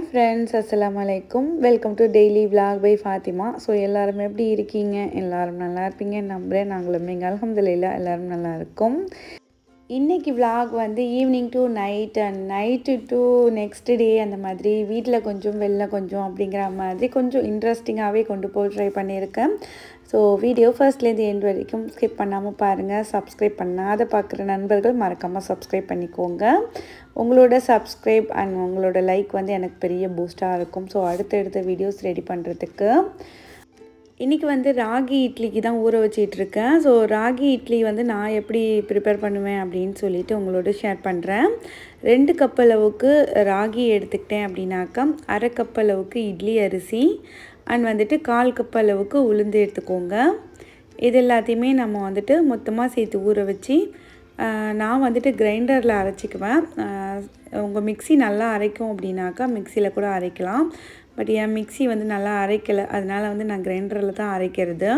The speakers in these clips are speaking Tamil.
ஹாய் ஃப்ரெண்ட்ஸ் அஸ்லாம் வலைக்கும் welcome to daily vlog by Fatima so எல்லாருமே எப்படி இருக்கீங்க? எல்லாரும் நல்லா இருப்பீங்க நம்புகிறேன் நாங்களும் எங்கள் அலமதுல்லா எல்லாரும் நல்லா இருக்கும். இன்றைக்கி விலாக் வந்து evening to night and night to next day அந்த மாதிரி வீட்டில் கொஞ்சம் வெளில கொஞ்சம் அப்படிங்கிற மாதிரி கொஞ்சம் இன்ட்ரெஸ்டிங்காகவே கொண்டு போய் ட்ரை பண்ணியிருக்கேன். ஸோ வீடியோ ஃபர்ஸ்ட்லேருந்து எண்ட் வரைக்கும் ஸ்கிப் பண்ணாமல் பாருங்கள் சப்ஸ்கிரைப் பண்ணாத பார்க்குற நண்பர்கள் மறக்காமல் சப்ஸ்கிரைப் பண்ணிக்கோங்க. உங்களோட சப்ஸ்கிரைப் அண்ட் உங்களோட லைக் வந்து எனக்கு பெரிய பூஸ்ட்டாக இருக்கும். ஸோ அடுத்தடுத்த வீடியோஸ் ரெடி பண்ணுறதுக்கு இன்றைக்கி வந்து ராகி இட்லிக்கு தான் ஊற வச்சிட்ருக்கேன் ஸோ ராகி இட்லி வந்து நான் எப்படி ப்ரிப்பேர் பண்ணுவேன் அப்படின்னு சொல்லிட்டு உங்களோட ஷேர் பண்ணுறேன் ரெண்டு கப் அளவுக்கு ராகி எடுத்துக்கிட்டேன் அப்படின்னாக்கா அரை கப் அளவுக்கு இட்லி அரிசி அண்ட் வந்துட்டு கால் கப் அளவுக்கு உளுந்து எடுத்துக்கோங்க. இது எல்லாத்தையுமே நம்ம வந்துட்டு மொத்தமாக சேர்த்து ஊற வச்சு நான் வந்துட்டு கிரைண்டரில் அரைச்சிக்குவேன். உங்கள் மிக்ஸி நல்லா அரைக்கும் அப்படின்னாக்கா மிக்சியில் கூட அரைக்கலாம். பட் என் மிக்ஸி வந்து நல்லா அரைக்கலை அதனால் வந்து நான் கிரைண்டரில் தான் அரைக்கிறது.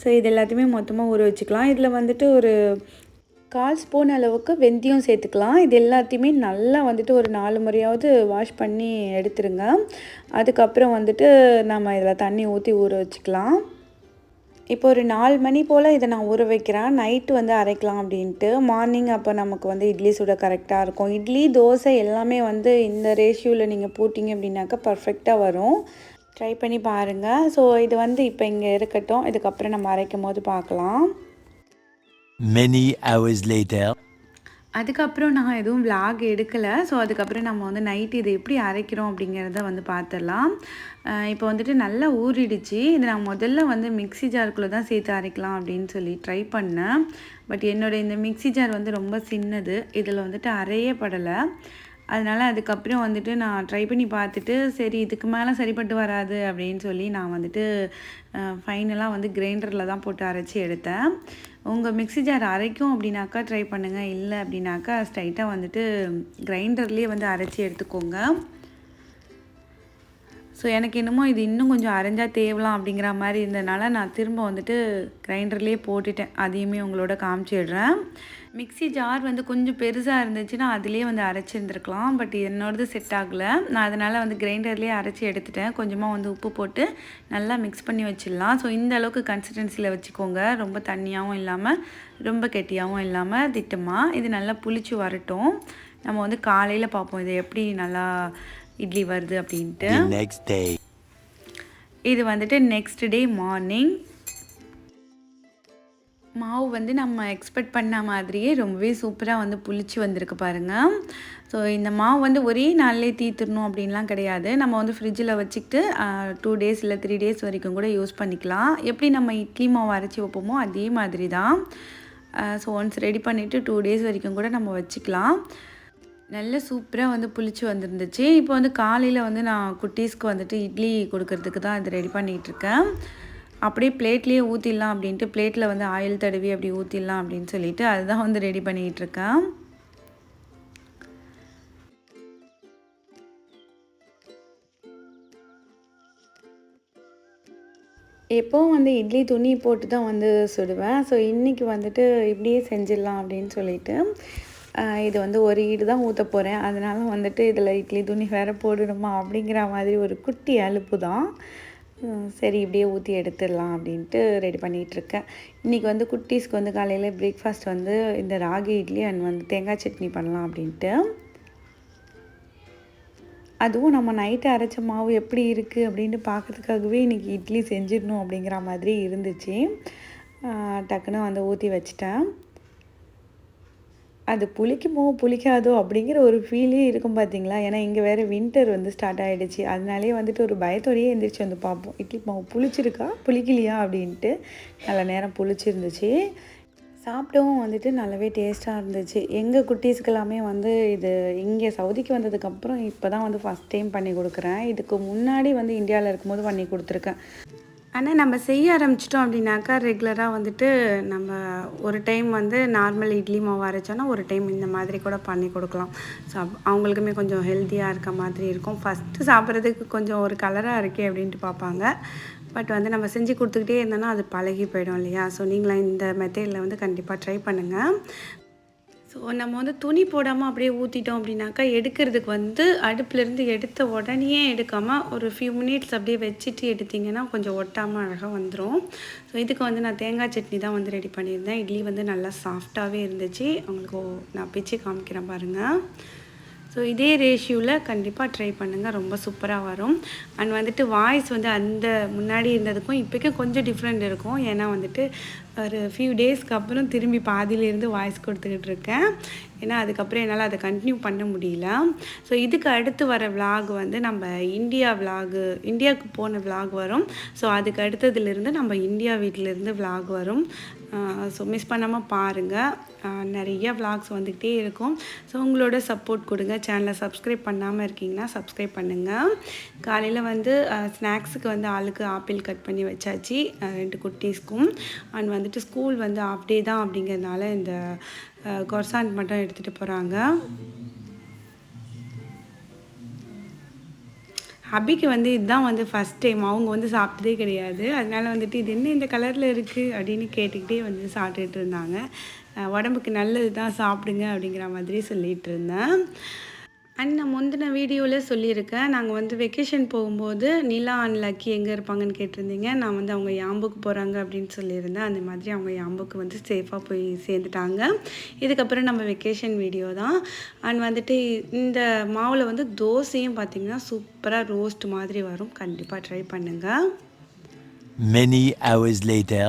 ஸோ இது எல்லாத்தையுமே மொத்தமாக ஊற வச்சுக்கலாம். இதில் வந்துட்டு ஒரு கால் ஸ்பூன் அளவுக்கு வெந்தயம் சேர்த்துக்கலாம். இது எல்லாத்தையுமே நல்லா வந்துட்டு ஒரு நாலு முறையாவது வாஷ் பண்ணி எடுத்துருங்க. அதுக்கப்புறம் வந்துட்டு நம்ம இதில் தண்ணி ஊற்றி ஊற வச்சுக்கலாம். இப்போ ஒரு நாலு மணி போல் இதை நான் ஊற வைக்கிறேன். நைட்டு வந்து அரைக்கலாம் அப்படின்ட்டு. மார்னிங் அப்போ நமக்கு வந்து இட்லி சுட கரெக்டாக இருக்கும். இட்லி தோசை எல்லாமே வந்து இந்த ரேஷியோவில் நீங்கள் போட்டிங்க அப்படின்னாக்கா பர்ஃபெக்டாக வரும். ட்ரை பண்ணி பாருங்கள் ஸோ இது வந்து இப்போ இங்கே இருக்கட்டும். இதுக்கப்புறம் நம்ம அரைக்கும் போது பார்க்கலாம். மெனி ஹவர்ஸ் லேட்டர் அதுக்கப்புறம் நான் எதுவும் vlog எடுக்கலை. ஸோ அதுக்கப்புறம் நம்ம வந்து நைட்டு இது எப்படி அரைக்கிறோம் அப்படிங்கிறத வந்து பார்த்துடலாம் இப்போ வந்துட்டு நல்லா ஊறிடுச்சு. இதை நான் முதல்ல வந்து மிக்ஸி ஜாருக்குள்ளே தான் சேர்த்து அரைக்கலாம் அப்படின்னு சொல்லி ட்ரை பண்ணேன். பட் என்னோட இந்த மிக்ஸி ஜார் வந்து ரொம்ப சின்னது. இதில் வந்துட்டு அரையே படலை. அதனால் அதுக்கப்புறம் வந்துட்டு நான் ட்ரை பண்ணி பார்த்துட்டு சரி இதுக்கு மேலே சரிப்பட்டு வராது அப்படின்னு சொல்லி நான் வந்துட்டு ஃபைனலாக வந்து கிரைண்டரில் தான் போட்டு அரைச்சி எடுத்தேன். உங்கள் மிக்ஸி ஜார் அரைக்கும் அப்படின்னாக்கா ட்ரை பண்ணுங்கள் இல்லை அப்படின்னாக்கா ஸ்ட்ரைட்டாக வந்துட்டு கிரைண்டர்லேயே வந்து அரைச்சி எடுத்துக்கோங்க. ஸோ எனக்கு என்னமோ இது இன்னும் கொஞ்சம் அரைஞ்சால் தேவலாம் அப்படிங்கிற மாதிரி இருந்ததுனால நான் திரும்ப வந்துட்டு கிரைண்டர்லேயே போட்டுட்டேன். அதையுமே உங்களோட காமிச்சிடுறேன் மிக்ஸி ஜார் வந்து கொஞ்சம் பெருசாக இருந்துச்சுன்னா அதுலேயே வந்து அரைச்சிருந்துருக்கலாம். பட் என்னோடது செட் ஆகலை. நான் அதனால் வந்து கிரைண்டர்லேயே அரைச்சி எடுத்துட்டேன். கொஞ்சமாக வந்து உப்பு போட்டு நல்லா மிக்ஸ் பண்ணி வச்சிடலாம். ஸோ இந்த அளவுக்கு கன்சிஸ்டன்சியில் வச்சுக்கோங்க. ரொம்ப தண்ணியாகவும் இல்லாமல் ரொம்ப கெட்டியாகவும் இல்லாமல் திட்டமாக இது நல்லா புளிச்சு வரட்டும். நம்ம வந்து காலையில் பார்ப்போம். இது எப்படி நல்லா இட்லி வருது அப்படின்ட்டு. Next day. இது வந்துட்டு நெக்ஸ்ட் டே மார்னிங் மாவு வந்து நம்ம எக்ஸ்பெக்ட் பண்ண மாதிரியே ரொம்பவே சூப்பராக வந்து புளிச்சு வந்திருக்கு பாருங்கள் ஸோ இந்த மாவு வந்து ஒரே நாள்லேயே தீத்துடணும் அப்படின்லாம் கிடையாது. நம்ம வந்து ஃப்ரிட்ஜில் வச்சுக்கிட்டு டூ டேஸ் இல்லை த்ரீ டேஸ் வரைக்கும் கூட யூஸ் பண்ணிக்கலாம். எப்படி நம்ம இட்லி மாவு அரைச்சி வைப்போமோ அதே மாதிரி தான் ஸோ ஒன்ஸ் ரெடி பண்ணிவிட்டு டூ டேஸ் வரைக்கும் கூட நம்ம வச்சுக்கலாம். நல்ல சூப்பராக வந்து புளிச்சு வந்துருந்துச்சு. இப்போ வந்து காலையில் வந்து நான் குட்டீஸ்க்கு வந்துட்டு இட்லி கொடுக்கறதுக்கு தான் இது ரெடி பண்ணிகிட்ருக்கேன் அப்படியே பிளேட்லேயே ஊற்றிடலாம் அப்படின்ட்டு பிளேட்டில் வந்து ஆயில் தடவி அப்படி ஊற்றிடலாம் அப்படின்னு சொல்லிட்டு அதுதான் வந்து ரெடி பண்ணிகிட்டு இருக்கேன். எப்போவும் வந்து இட்லி துணி போட்டு தான் வந்து சுடுவேன். ஸோ இன்றைக்கி வந்துட்டு இப்படியே செஞ்சிடலாம் அப்படின்னு சொல்லிட்டு இது வந்து ஒரு ஈடு தான் ஊற்ற போகிறேன் அதனால் வந்துட்டு இதில் இட்லி துணி வேறு போடணுமா அப்படிங்கிற மாதிரி ஒரு குட்டி அலுப்பு தான் சரி இப்படியே ஊற்றி எடுத்துடலாம் அப்படின்ட்டு ரெடி பண்ணிகிட்ருக்கேன் இன்றைக்கி வந்து குட்டீஸ்க்கு வந்து காலையில் பிரேக்ஃபாஸ்ட் வந்து இந்த ராகி இட்லி அண்ட் வந்து தேங்காய் சட்னி பண்ணலாம் அப்படின்ட்டு. அதுவும் நம்ம நைட்டு அரைச்ச மாவு எப்படி இருக்குது அப்படின்னு பார்க்கறதுக்காகவே இன்றைக்கி இட்லி செஞ்சிடணும் அப்படிங்கிற மாதிரி இருந்துச்சு. டக்குன்னு வந்து ஊற்றி வச்சிட்டேன். அது புளிக்குமோ புளிக்காதோ அப்படிங்கிற ஒரு ஃபீலே இருக்கும் பார்த்தீங்களா ஏன்னா இங்கே வேறு வின்டர் வந்து ஸ்டார்ட் ஆகிடுச்சு அதனாலே வந்துட்டு ஒரு பயத்தோடையே எந்திரிச்சு வந்து பார்ப்போம். இட்லி மாவு புளிச்சிருக்கா? புளிக்கலையா? அப்படின்ட்டு நல்ல நேரம் புளிச்சிருந்துச்சு. சாப்பிட்டவும் வந்துட்டு நல்லாவே டேஸ்ட்டாக இருந்துச்சு. எங்கள் குட்டீஸ்க்கெல்லாமே வந்து இது இங்கே சவுதிக்கு வந்ததுக்கப்புறம் இப்போ தான் வந்து ஃபஸ்ட் டைம் பண்ணி கொடுக்குறேன். இதுக்கு முன்னாடி வந்து இந்தியாவில் இருக்கும்போது பண்ணி கொடுத்துருக்கேன். ஆனால் நம்ம செய்ய ஆரம்பிச்சிட்டோம் அப்படின்னாக்கா ரெகுலராக வந்துட்டு நம்ம ஒரு டைம் வந்து நார்மல் இட்லி மாவு அரைச்சோன்னா ஒரு டைம் இந்த மாதிரி கூட பண்ணி கொடுக்கலாம். ஸோ அவங்களுக்குமே கொஞ்சம் ஹெல்த்தியாக இருக்க மாதிரி இருக்கும். ஃபஸ்ட்டு சாப்பிட்றதுக்கு கொஞ்சம் ஒரு கலராக இருக்கே அப்படின்ட்டு பார்ப்பாங்க. பட் வந்து நம்ம செஞ்சு கொடுத்துக்கிட்டே இருந்தோன்னா அது பழகி போயிடும் இல்லையா? ஸோ நீங்களாம் இந்த மெத்தேடில் வந்து கண்டிப்பாக ட்ரை பண்ணுங்கள் ஸோ நம்ம வந்து துணி போடாமல் அப்படியே ஊற்றிட்டோம் அப்படின்னாக்கா எடுக்கிறதுக்கு வந்து அடுப்புலேருந்து எடுத்த உடனே எடுக்காமல் ஒரு ஃபியூ மினிட்ஸ் அப்படியே வச்சுட்டு எடுத்திங்கன்னா கொஞ்சம் ஒட்டாமல் அழகாக வந்துடும் ஸோ இதுக்கு வந்து நான் தேங்காய் சட்னி தான் வந்து ரெடி பண்ணியிருந்தேன். இட்லி வந்து நல்லா சாஃப்டாகவே இருந்துச்சு. அவங்களுக்கு நான் பிச்சு காமிக்கிறேன் பாருங்கள் ஸோ இதே ரேஷியோவில் கண்டிப்பாக ட்ரை பண்ணுங்கள் ரொம்ப சூப்பராக வரும். அண்ட் வந்துட்டு வாய்ஸ் வந்து அந்த முன்னாடி இருந்ததுக்கும் இப்போக்கும் கொஞ்சம் டிஃப்ரெண்ட் இருக்கும். ஏன்னா வந்துட்டு ஒரு ஃபியூ டேஸ்க்கு அப்புறம் திரும்பி பாதியிலேருந்து வாய்ஸ் கொடுத்துக்கிட்டு இருக்கேன். ஏன்னா அதுக்கப்புறம் என்னால் அதை கண்டினியூ பண்ண முடியல. ஸோ இதுக்கு அடுத்து வர விலாக் வந்து நம்ம இந்தியா விலாகு இந்தியாவுக்கு போன விலாக் வரும். ஸோ அதுக்கு அடுத்ததுலேருந்து நம்ம இந்தியா வீட்டிலேருந்து விலாக் வரும். ஸோ மிஸ் பண்ணாமல் பாருங்கள் நிறைய விளாக்ஸ் வந்துக்கிட்டே இருக்கும். ஸோ உங்களோட சப்போர்ட் கொடுங்க. சேனலை சப்ஸ்கிரைப் பண்ணாமல் இருக்கீங்கன்னா சப்ஸ்கிரைப் பண்ணுங்கள் காலையில் வந்து ஸ்நாக்ஸுக்கு வந்து ஆளுக்கு ஆப்பிள் கட் பண்ணி வச்சாச்சு. ரெண்டு குட்டீஸ்க்கும். அண்ட் வந்துட்டு ஸ்கூல் வந்து ஆஃப் டே தான் அப்படிங்கிறதுனால இந்த கொர்சாண்ட் மட்டும் எடுத்துகிட்டு போகிறாங்க ஹபிக்கு வந்து இதுதான் வந்து ஃபஸ்ட் டைம் அவங்க வந்து சாப்பிட்டதே கிடையாது. அதனால வந்துட்டு இது என்ன இந்த கலரில் இருக்குது அப்படின்னு கேட்டுக்கிட்டே வந்து சாப்பிட்டுட்டு இருந்தாங்க. உடம்புக்கு நல்லது தான் சாப்பிடுங்க அப்படிங்கிற மாதிரி சொல்லிகிட்டு இருந்தேன். அண்ட் நான் முந்தின வீடியோவில் சொல்லியிருக்கேன் நாங்கள் வந்து வெக்கேஷன் போகும்போது நிலா அண்ட் லக்கி எங்கே இருப்பாங்கன்னு கேட்டிருந்தீங்க. நான் வந்து அவங்க யாம்புக்கு போகிறாங்க அப்படின்னு சொல்லியிருந்தேன். அந்த மாதிரி அவங்க யாம்புக்கு வந்து சேஃபாக போய் சேர்ந்துட்டாங்க. இதுக்கப்புறம் நம்ம வெக்கேஷன் வீடியோ தான். அண்ட் வந்துட்டு இந்த மாவில் வந்து தோசையும் பார்த்திங்கன்னா சூப்பராக ரோஸ்ட் மாதிரி வரும். கண்டிப்பாக ட்ரை பண்ணுங்கள் Many hours later.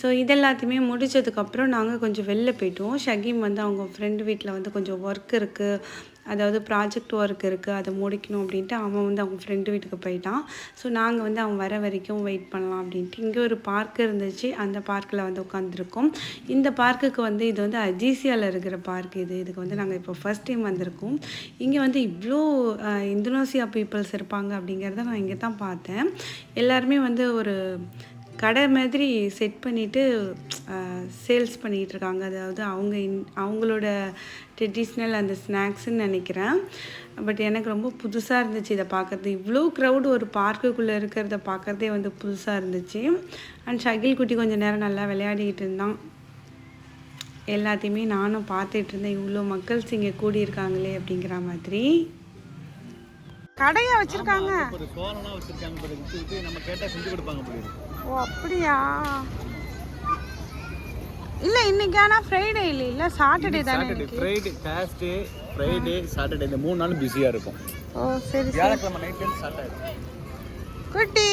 ஸோ இதெல்லாத்தையுமே முடிச்சதுக்கப்புறம் நாங்கள் கொஞ்சம் வெளில போயிட்டோம். ஷகீம் வந்து அவங்க ஃப்ரெண்டு வீட்டில் வந்து கொஞ்சம் ஒர்க் இருக்குது அதாவது ப்ராஜெக்ட் ஒர்க் இருக்குது அதை முடிக்கணும் அப்படின்ட்டு அவன் வந்து அவங்க ஃப்ரெண்டு வீட்டுக்கு போயிட்டான். ஸோ நாங்கள் வந்து அவன் வர வரைக்கும் வெயிட் பண்ணலாம் அப்படின்ட்டு. இங்கே ஒரு பார்க் இருந்துச்சு அந்த பார்க்கில் வந்து உட்காந்துருக்கோம் இந்த பார்க்குக்கு வந்து இது வந்து அஜீசியாவில் இருக்கிற பார்க் இது. இதுக்கு வந்து நாங்கள் இப்போ ஃபஸ்ட் டைம் வந்திருக்கோம். இங்கே வந்து இவ்வளோ இந்தோனேசியா பீப்புள்ஸ் இருப்பாங்க அப்படிங்கிறத நான் இங்கே தான் பார்த்தேன். எல்லாருமே வந்து ஒரு கடை மாதிரி செட் பண்ணிவிட்டு சேல்ஸ் பண்ணிகிட்டு இருக்காங்க. அதாவது அவங்க இன் அவங்களோட ட்ரெடிஷ்னல் அந்த ஸ்நாக்ஸ்ன்னு நினைக்கிறேன். பட் எனக்கு ரொம்ப புதுசாக இருந்துச்சு இதை பார்க்குறது. இவ்வளோ க்ரௌடு ஒரு பார்க்குக்குள்ளே இருக்கிறத பார்க்குறதே வந்து புதுசாக இருந்துச்சு. அண்ட் ஷகில் குட்டி கொஞ்சம் நேரம் நல்லா விளையாடிக்கிட்டு இருந்தான். எல்லாத்தையுமே நானும் பார்த்துட்டு இருந்தேன். இவ்வளோ மக்கள்ஸ் இங்கே கூடியிருக்காங்களே அப்படிங்கிற மாதிரி. கடையா வச்சுருக்காங்க. ஒரு வச்சிருக்காங்க நம்ம கேட்டா செஞ்சு கொடுப்பாங்க ஓ அப்படியா? இல்ல இன்னைக்கு ஆனா ஃப்ரைடே இல்ல இல்ல சாட்டர்டே தானே Saturday Friday Thursday Friday Saturday இந்த மூணு நாளும் பிஸியா இருக்கும். ஓ சரி வியாழக்கிழமை ஸ்டார்ட் ஆயிடும். குட்டி!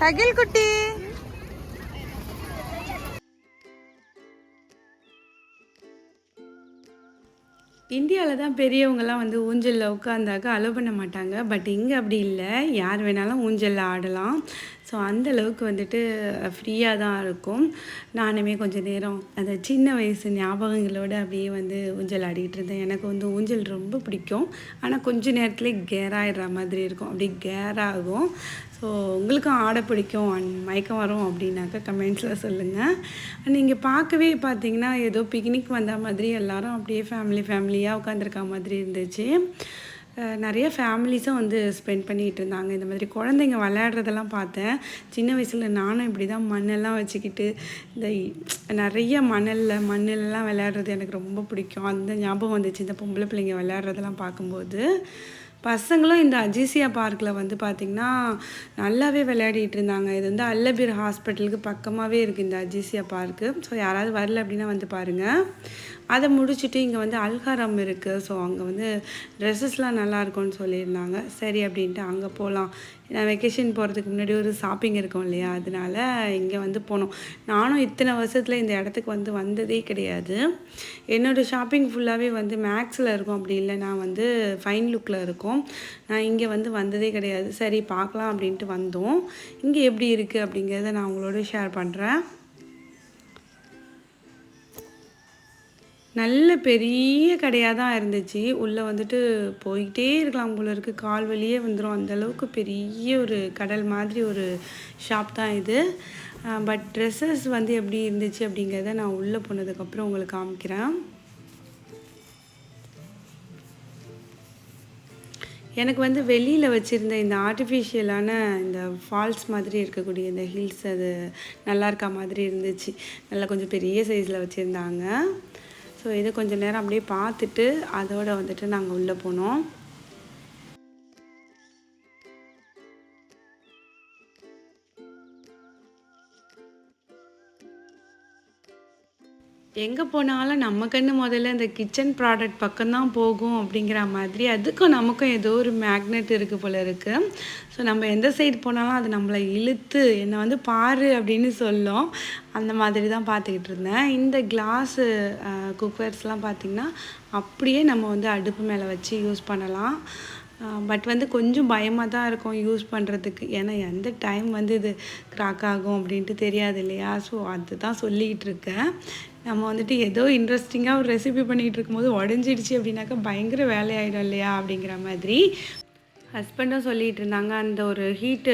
சகில் குட்டி! இந்தியாவில் தான் பெரியவங்கெல்லாம் வந்து ஊஞ்சலில் உட்காந்தாக்க அலோவ் பண்ண மாட்டாங்க. பட் இங்கே அப்படி இல்லை. யார் வேணாலும் ஊஞ்சலில் ஆடலாம். ஸோ அந்த அளவுக்கு வந்துட்டு ஃப்ரீயாக தான் இருக்கும். நானுமே கொஞ்சம் நேரம் அந்த சின்ன வயசு ஞாபகங்களோடு அப்படியே வந்து ஊஞ்சல் ஆடிக்கிட்டு இருந்தேன். எனக்கு வந்து ஊஞ்சல் ரொம்ப பிடிக்கும். ஆனால் கொஞ்ச நேரத்துலேயே கேராகிடுற மாதிரி இருக்கும். அப்படி கேராகும் ஸோ உங்களுக்கும் ஆட பிடிக்கும். அண்ட் மயக்கம் வரும் அப்படின்னாக்கா கமெண்ட்ஸில் சொல்லுங்கள் நீங்கள் பார்க்கவே பார்த்தீங்கன்னா ஏதோ பிக்னிக் வந்த மாதிரி எல்லாரும் அப்படியே ஃபேமிலி ஃபேமிலியாக உட்காந்துருக்க மாதிரி இருந்துச்சு. நிறைய ஃபேமிலிஸும் வந்து ஸ்பெண்ட் பண்ணிகிட்டு இருந்தாங்க. இந்த மாதிரி குழந்தைங்க விளையாடுறதெல்லாம் பார்த்தேன். சின்ன வயசில் நானும் இப்படி தான் மண்ணெல்லாம் வச்சுக்கிட்டு இந்த நிறைய மணலில் மண்ணிலலாம் விளையாடுறது எனக்கு ரொம்ப பிடிக்கும். அந்த ஞாபகம் வந்துச்சு. இந்த பொம்பளை பிள்ளைங்க விளையாடுறதெல்லாம் பார்க்கும்போது. பசங்களும் இந்த அஜிசியா பார்க்கில் வந்து பார்த்திங்கன்னா நல்லாவே விளையாடிட்டு இருந்தாங்க. இது வந்து அல்லபீர் ஹாஸ்பிட்டலுக்கு பக்கமாகவே இருக்குது இந்த அஜிசியா பார்க்கு. ஸோ யாராவது வரல அப்படின்னா வந்து பாருங்கள் அதை முடிச்சுட்டு இங்கே வந்து அல்காரம் இருக்குது ஸோ அங்கே வந்து ட்ரெஸ்ஸஸ்லாம் நல்லா இருக்கும்னு சொல்லியிருந்தாங்க. சரி அப்படின்ட்டு அங்கே போகலாம் நான் வெக்கேஷன் போகிறதுக்கு முன்னாடி ஒரு ஷாப்பிங் இருக்கும் இல்லையா? அதனால இங்கே வந்து போனோம். நானும் இத்தனை வருஷத்தில் இந்த இடத்துக்கு வந்து வந்ததே கிடையாது. என்னோடய ஷாப்பிங் ஃபுல்லாகவே வந்து மேக்ஸில் இருக்கும். அப்படி இல்லை நான் வந்து ஃபைன் லுக்கில் இருக்கும். நான் இங்கே வந்து வந்ததே கிடையாது. சரி பார்க்கலாம் அப்படின்ட்டு வந்தோம். இங்கே எப்படி இருக்குது அப்படிங்கிறத நான் உங்களோட ஷேர் பண்ணுறேன் நல்ல பெரிய கடையாக தான் இருந்துச்சு. உள்ளே வந்துட்டு போய்கிட்டே இருக்கலாம் போல இருக்குது கால் வழியே வந்துடும் அந்தளவுக்கு பெரிய ஒரு கடல் மாதிரி ஒரு ஷாப் தான் இது. பட் ட்ரெஸ்ஸஸ் வந்து எப்படி இருந்துச்சு அப்படிங்கிறத நான் உள்ளே போனதுக்கப்புறம் உங்களுக்கு காமிக்கிறேன். எனக்கு வந்து வெளியில் வச்சுருந்த இந்த ஆர்டிஃபிஷியலான இந்த ஃபால்ஸ் மாதிரி இருக்கக்கூடிய இந்த ஹில்ஸ் அது நல்லா இருக்க மாதிரி இருந்துச்சு. நல்லா கொஞ்சம் பெரிய சைஸில் வச்சுருந்தாங்க. ஸோ இதை கொஞ்சம் நேரம் அப்படியே பார்த்துட்டு அதோடு வந்துட்டு நாங்கள் உள்ளே போனோம். எங்கே போனாலும் நம்ம கண்ணு முதல்ல இந்த கிச்சன் ப்ராடக்ட் பக்கம்தான் போகும் அப்படிங்கிற மாதிரி அதுக்கும் நமக்கும் ஏதோ ஒரு மேக்னெட் இருக்குது போல் இருக்குது ஸோ நம்ம எந்த சைடு போனாலும் அது நம்மளை இழுத்து என்னை வந்து பாரு அப்படின்னு சொல்லும். அந்த மாதிரி தான் பார்த்துக்கிட்டு இருந்தேன். இந்த கிளாஸு குக்கர்ஸ்லாம் பார்த்திங்கன்னா அப்படியே நம்ம வந்து அடுப்பு மேலே வச்சு யூஸ் பண்ணலாம். பட் வந்து கொஞ்சம் பயமாக தான் இருக்கும் யூஸ் பண்ணுறதுக்கு ஏன்னா எந்த டைம் வந்து இது கிராக் ஆகும் அப்படின்ட்டு தெரியாது இல்லையா? ஸோ அதுதான் சொல்லிக்கிட்டு இருக்கேன். நம்ம வந்துட்டு ஏதோ இன்ட்ரெஸ்டிங்காக ஒரு ரெசிபி பண்ணிகிட்டு இருக்கும்போது உடஞ்சிடுச்சு அப்படின்னாக்கா பயங்கர வேலையாயிடும் இல்லையா அப்படிங்கிற மாதிரி. ஹஸ்பண்டும் சொல்லிகிட்டு இருந்தாங்க அந்த ஒரு ஹீட்டு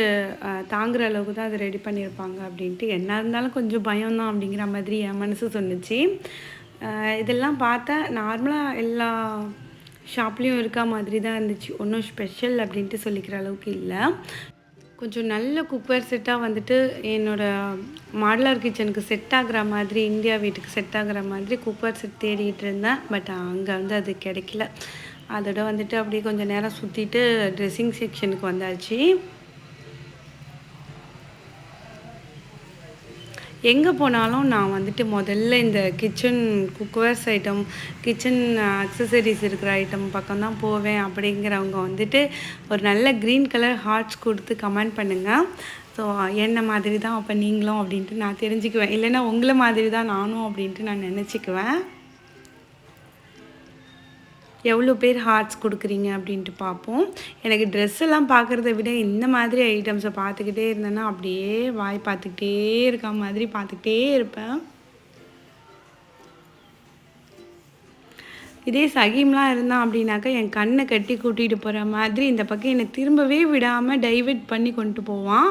தாங்குற அளவுக்கு தான் அதை ரெடி பண்ணியிருப்பாங்க அப்படின்ட்டு. என்ன இருந்தாலும் கொஞ்சம் பயம்தான் அப்படிங்கிற மாதிரி என் மனசு சொன்னிச்சு. இதெல்லாம் பார்த்தா நார்மலாக எல்லா ஷாப்லேயும் இருக்க மாதிரி தான் இருந்துச்சு. ஒன்றும் ஸ்பெஷல் அப்படின்ட்டு சொல்லிக்கிற அளவுக்கு இல்லை. கொஞ்சம் நல்ல குக்வேர் செட்டாக வந்துட்டு என்னோடய மாடலர் கிச்சனுக்கு செட் ஆகுற மாதிரி இந்தியா வீட்டுக்கு செட் ஆகிற மாதிரி குக்வேர் செட் தேடிட்டு இருந்தேன். பட் அங்கே வந்து அது கிடைக்கல. அதோட வந்துட்டு அப்படியே கொஞ்சம் நேரம் சுற்றிட்டு ட்ரெஸ்ஸிங் செக்ஷனுக்கு வந்தாச்சு. எங்கே போனாலும் நான் வந்துட்டு முதல்ல இந்த kitchen cookwares item kitchen accessories இருக்கிற ஐட்டம் பக்கம் தான் போவேன் அப்படிங்கிறவங்க வந்துட்டு ஒரு நல்ல க்ரீன் கலர் ஹார்ட்ஸ் கொடுத்து கமெண்ட் பண்ணுங்கள் ஸோ என்ன மாதிரி தான் அப்போ நீங்களும் அப்படின்ட்டு நான் தெரிஞ்சுக்குவேன். இல்லைன்னா உங்களை மாதிரி தான் நானும் அப்படின்ட்டு நான் நினச்சிக்குவேன். எவ்வளோ பேர் ஹார்ட்ஸ் கொடுக்குறீங்க அப்படின்ட்டு பார்ப்போம். எனக்கு ட்ரெஸ் எல்லாம் பார்க்குறத விட இந்த மாதிரி ஐட்டம்ஸை பார்த்துக்கிட்டே இருந்தேன்னா அப்படியே வாய் பார்த்துக்கிட்டே இருக்க மாதிரி பார்த்துக்கிட்டே இருப்பேன். இதே சகீம்லாம் இருந்தான் அப்படின்னாக்கா என் கண்ணை கட்டி கூட்டிகிட்டு போகிற மாதிரி இந்த பக்கம் என்னை திரும்பவே விடாமல் டைவர்ட் பண்ணி கொண்டு போவான்.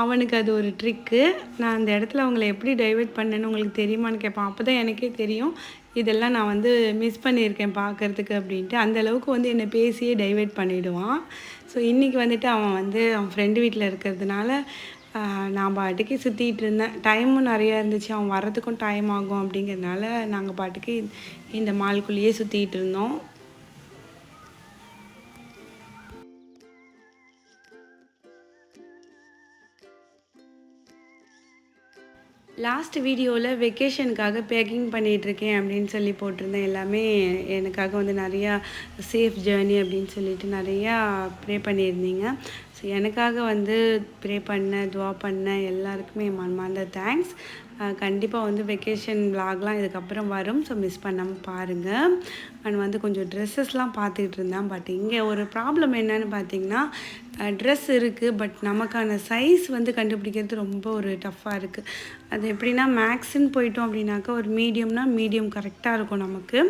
அவனுக்கு அது ஒரு ட்ரிக்கு நான் அந்த இடத்துல அவங்கள எப்படி டைவர்ட் பண்ணேன்னு உங்களுக்கு தெரியுமான்னு கேட்பான். அப்போ தான் எனக்கே தெரியும். இதெல்லாம் நான் வந்து மிஸ் பண்ணியிருக்கேன் பார்க்குறதுக்கு அப்படின்ட்டு. அந்த அளவுக்கு வந்து என்னை பேசியே டைவர்ட் பண்ணிவிடுவான் ஸோ இன்றைக்கி வந்துட்டு அவன் வந்து அவன் ஃப்ரெண்டு வீட்டில் இருக்கிறதுனால நான் பாட்டுக்கு சுற்றிட்டு இருந்தேன். டைமும் நிறையா இருந்துச்சு. அவன் வர்றதுக்கும் டைம் ஆகும் அப்படிங்கிறதுனால நாங்கள் பாட்டுக்கு இந்த மால்குள்ளேயே சுற்றிட்டு இருந்தோம். லாஸ்ட் வீடியோவில் வெக்கேஷனுக்காக பேக்கிங் பண்ணிகிட்ருக்கேன் அப்படின்னு சொல்லி போட்டிருந்தேன். எல்லாமே எனக்காக வந்து நிறையா சேஃப் ஜேர்னி அப்படின்னு சொல்லிட்டு நிறையா ப்ரே பண்ணியிருந்தீங்க. ஸோ எனக்காக வந்து ப்ரே பண்ண துவா பண்ண எல்லாருக்குமே என் தேங்க்ஸ் கண்டிப்பாக வந்து வெக்கேஷன் விலாக்லாம் இதுக்கப்புறம் வரும் ஸோ மிஸ் பண்ணாமல் பாருங்கள் அண்ட் வந்து கொஞ்சம் ட்ரெஸ்ஸஸ்லாம் பார்த்துக்கிட்டு இருந்தேன் பட் இங்கே ஒரு ப்ராப்ளம் என்னன்னு பார்த்தீங்கன்னா ட்ரெஸ் இருக்குது பட் நமக்கான சைஸ் வந்து கண்டுபிடிக்கிறது ரொம்ப ஒரு டஃப்பாக இருக்குது அது எப்படின்னா மேக்ஸுன்னு போயிட்டோம் அப்படின்னாக்கா ஒரு மீடியம்னா மீடியம் கரெக்டாக இருக்கும் நமக்கு.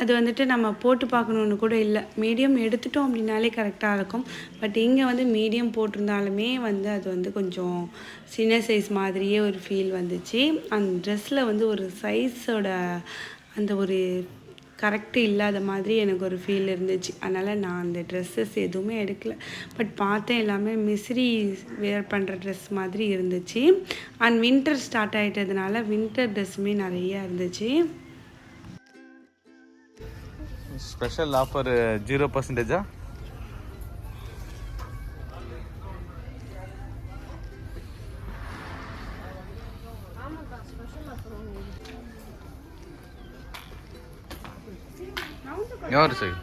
அது வந்துட்டு நம்ம போட்டு பார்க்கணுன்னு கூட இல்லை. மீடியம் எடுத்துட்டோம் அப்படின்னாலே கரெக்டாக இருக்கும். பட் இங்கே வந்து மீடியம் போட்டிருந்தாலுமே வந்து அது வந்து கொஞ்சம் சின்ன சைஸ் மாதிரியே ஒரு ஃபீல் வந்துச்சு. அந்த ட்ரெஸ்ஸில் வந்து ஒரு சைஸோட அந்த ஒரு கரெக்டு இல்லாத மாதிரி எனக்கு ஒரு ஃபீல் இருந்துச்சு. அதனால் நான் அந்த ட்ரெஸ்ஸஸ் எதுவுமே எடுக்கல. பட் பார்த்தேன் எல்லாமே மிஸ்ரி வேர் பண்ணுற ட்ரெஸ் மாதிரி இருந்துச்சு. அண்ட் வின்டர் ஸ்டார்ட் ஆகிட்டதுனால வின்டர் ட்ரெஸ்ஸுமே நிறையா இருந்துச்சு. ஸ்பெஷல் ஆஃபர் ஜீரோ பர்சன்டேஜா யார் சரி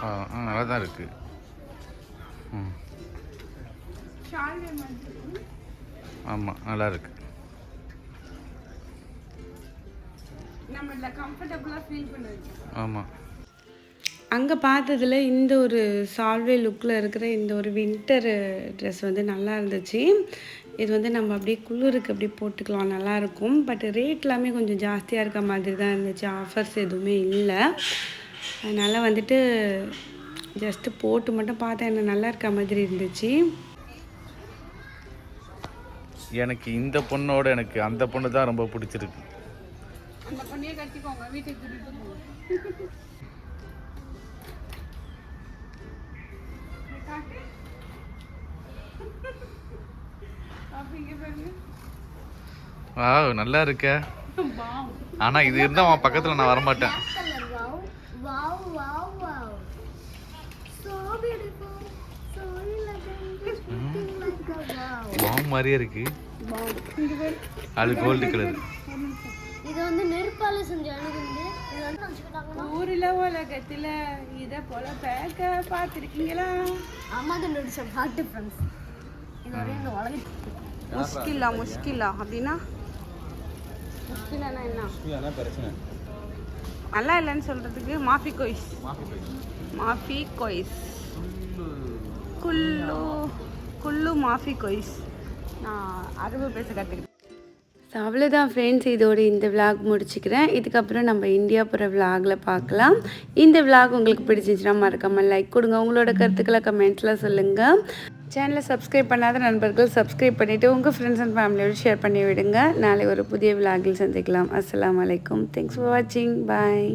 ஆ நல்லா தான் இருக்கு. ம். ஆமாம் நல்லா இருக்கு. நம்ம கம்ஃபர்டபுளாக ஃபீல் பண்ண ஆமாம் அங்கே பார்த்ததுல இந்த ஒரு சால்வே லுக்கில் இருக்கிற இந்த ஒரு வின்டர் ட்ரெஸ் வந்து நல்லா இருந்துச்சு. இது வந்து நம்ம அப்படியே குளிருக்கு அப்படியே போட்டுக்கலாம் நல்லாயிருக்கும் பட் ரேட் எல்லாமே கொஞ்சம் ஜாஸ்தியாக இருக்க மாதிரி தான் இருந்துச்சு. ஆஃபர்ஸ் எதுவுமே இல்லை. அதனால் வந்துட்டு ஜஸ்ட்டு போட்டு மட்டும் பார்த்தேன். என்ன நல்லா இருக்க மாதிரி இருந்துச்சு. எனக்கு இந்த பொண்ணோட எனக்கு அந்த பொண்ணு தான் ரொம்ப பிடிச்சிருக்கு. அந்த பொண்ணையே கட்டிக்கோங்க வீட்டுக்கு கூட்டிட்டு போங்க. வா நல்லா இருக்க. ஆனா இது இருந்தா அவன் பக்கத்துல நான் வரமாட்டேன். பாம் மாதிரியே இருக்கு. அது கோல்டு கலர் வந்து நெருப்பால செஞ்ச அணுகுண்டு இது வந்து ஊரில் உலகத்தில் இதை போல பேக்க பார்த்துருக்கீங்களா? அம்மா கண்டுபிடிச்ச பாட்டு ஃப்ரெண்ட்ஸ் இது வரையும் இந்த உலகத்துக்கு முஷ்கிலா முஷ்கிலா அப்படின்னா? முஷ்கிலானா என்ன? பிரச்சனை. நல்லா இல்லைன்னு சொல்கிறதுக்கு மாஃபி கொய்ஸ். மாஃபி கொய்ஸ். குல்லு குல்லு மாஃபி கொய்ஸ். நான் அரபு பேச கற்றுக்கிட்டேன் ஸோ அவ்வளோதான் ஃப்ரெண்ட்ஸ் இதோட இந்த விலாக் முடிச்சுக்கிறேன். இதுக்கப்புறம் நம்ம இந்தியா போகிற விலாகில் பார்க்கலாம். இந்த விலாக் உங்களுக்கு பிடிச்சிச்சுன்னா மறக்காமல் லைக் கொடுங்க. உங்களோட கருத்துக்களை கமெண்ட்ஸில் சொல்லுங்கள் சேனலை சப்ஸ்கிரைப் பண்ணாத நண்பர்கள் சப்ஸ்கிரைப் பண்ணிவிட்டு உங்கள் ஃப்ரெண்ட்ஸ் அண்ட் ஃபேமிலியோடு ஷேர் பண்ணி விடுங்க நாளை ஒரு புதிய விலாகில் சந்திக்கலாம். அஸ்லாம் அலைக்கும். தேங்க்ஸ் ஃபார் வாட்சிங் பாய்